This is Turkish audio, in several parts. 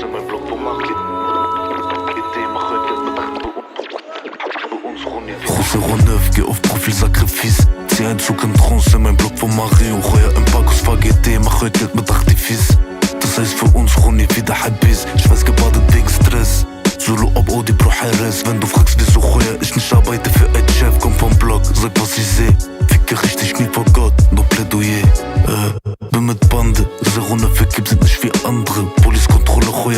Саме блок помагли Летим, ахете, Große Runde, geh auf Profil, Sacrifice. Zieh einen Zug in Trance, mein Block von Mario. Heuer im Parkus, VGT, mach heute Geld mit Achtifis. Das heißt für uns, Runi, wieder Habis. Schweiß gebadet wegen Stress. Solo ob Odi, Bro, Heres, wenn du fragst.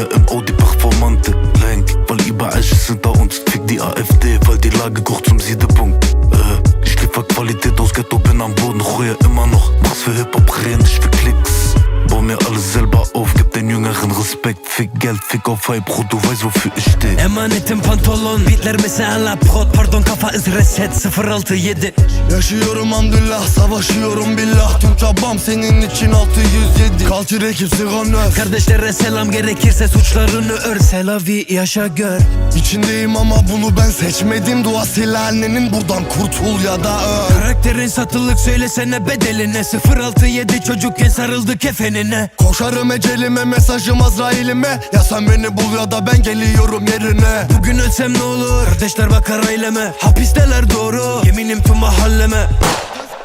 Heuer im Audi Performante. Lenk, weil überall sind da uns Fick die AfD, weil die Lage kocht zum Siedepunkt. Äh, Ich liefer Qualität aus Ghetto, bin am Boden. Heuer immer noch, mach's für Hip-Hop, reden nicht für Klicks. Bau mir alles selber auf, gib den Jüngeren Respekt. Fick Geld, fick auf Hype, Bro, du weißt wofür ich steh. Emanetim pantolon. Beatler mesela prod. Pardon kafa iz reset. 067 Yaşıyorum hamdülillah savaşıyorum billah. Tüm çabam senin için 607 Kalçır ekip sigan nöf Kardeşlere selam gerekirse suçlarını ör. Selavi yaşa gör. İçindeyim ama bunu ben seçmedim. Dua sil annenin buradan kurtul ya da öl. Karakterin satılık söylesene bedeline. 067 çocukken sarıldı kefenine. Koşarım ecelime mesajım Azrail'ime. Ya sen beni bul ya da ben geliyorum yerine. Bugün ölsem ne olur? Kardeşler bakar aileme. Hapisteler doğru. Yeminim tüm mahalleme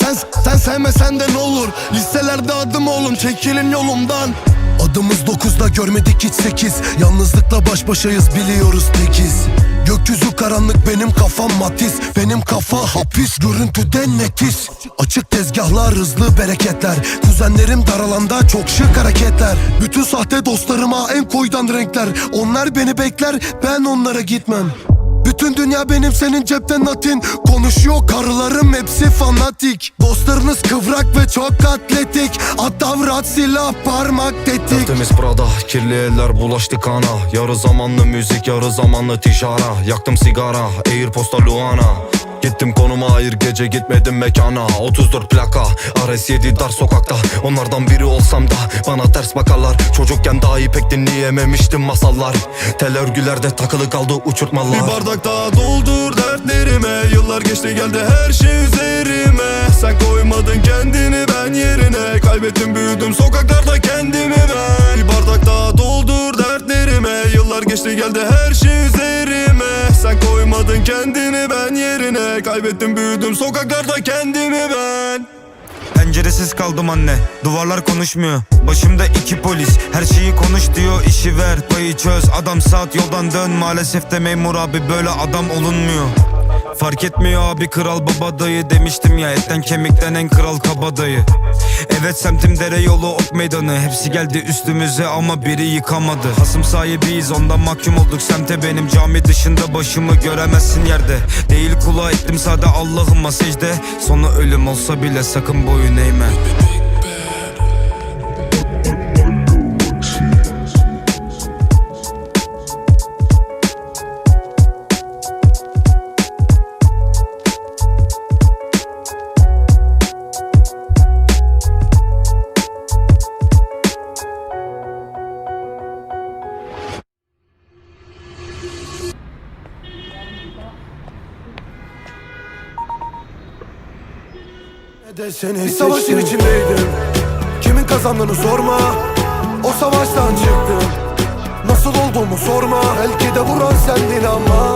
Sen, sen sevmesen de ne olur? Listelerde adım oğlum çekilin yolumdan. Adımız dokuzda görmedik hiç sekiz. Yalnızlıkla baş başayız biliyoruz tekiz. Gökyüzü karanlık benim kafam matiz. Benim kafa hapis görüntüden netiz Açık tezgahlar hızlı bereketler. Kuzenlerim dar alanda çok şık hareketler. Bütün sahte dostlarıma en koydan renkler. Onlar beni bekler ben onlara gitmem bütün dünya benim senin cepten natin. Konuşuyor karılarım hepsi fanatik. Dostlarınız kıvrak ve çok atletik. Atavrat silah parmak tetik. Tertemiz Prada, kirli eller bulaştı kana. Yarı zamanlı müzik, yarı zamanlı tişara. Yaktım sigara, Airposta Luana Gittim konuma hayır gece gitmedim mekana. 34 plaka RS7 dar sokakta. Onlardan biri olsam da bana ters bakarlar. Çocukken dahi pek dinleyememiştim masallar. Tel örgülerde takılı kaldı uçurtmalar. Bir bardak daha doldur dertlerime. Yıllar geçti geldi her şey üzerime. Sen koymadın kendini ben yerine. Kaybettim büyüdüm sokaklarda kendimi ben. Bir bardak daha doldur dertlerime. Yıllar geçti geldi her şey Kaybettim büyüdüm. Sokaklarda kendimi ben. Penceresiz kaldım anne Duvarlar konuşmuyor. Başımda iki polis Her şeyi konuş diyor işi ver. Payı çöz Adam saat yoldan dön. Maalesef de memur abi Böyle adam olunmuyor Fark etmiyor abi kral baba dayı Demiştim ya etten kemikten en kral kabadayı Evet semtim dere yolu ok meydanı. Hepsi geldi üstümüze ama biri yıkamadı. Hasım sahibiyiz ondan mahkum olduk. Semte benim Cami dışında başımı göremezsin yerde. Değil kulağa ettim sade Allah'ıma secde Sonu ölüm olsa bile sakın boyun eğme Bir savaşın içindeydim. Kimin kazandığını sorma. O savaştan çıktım. Nasıl olduğumu sorma. Belki de vuran sendin ama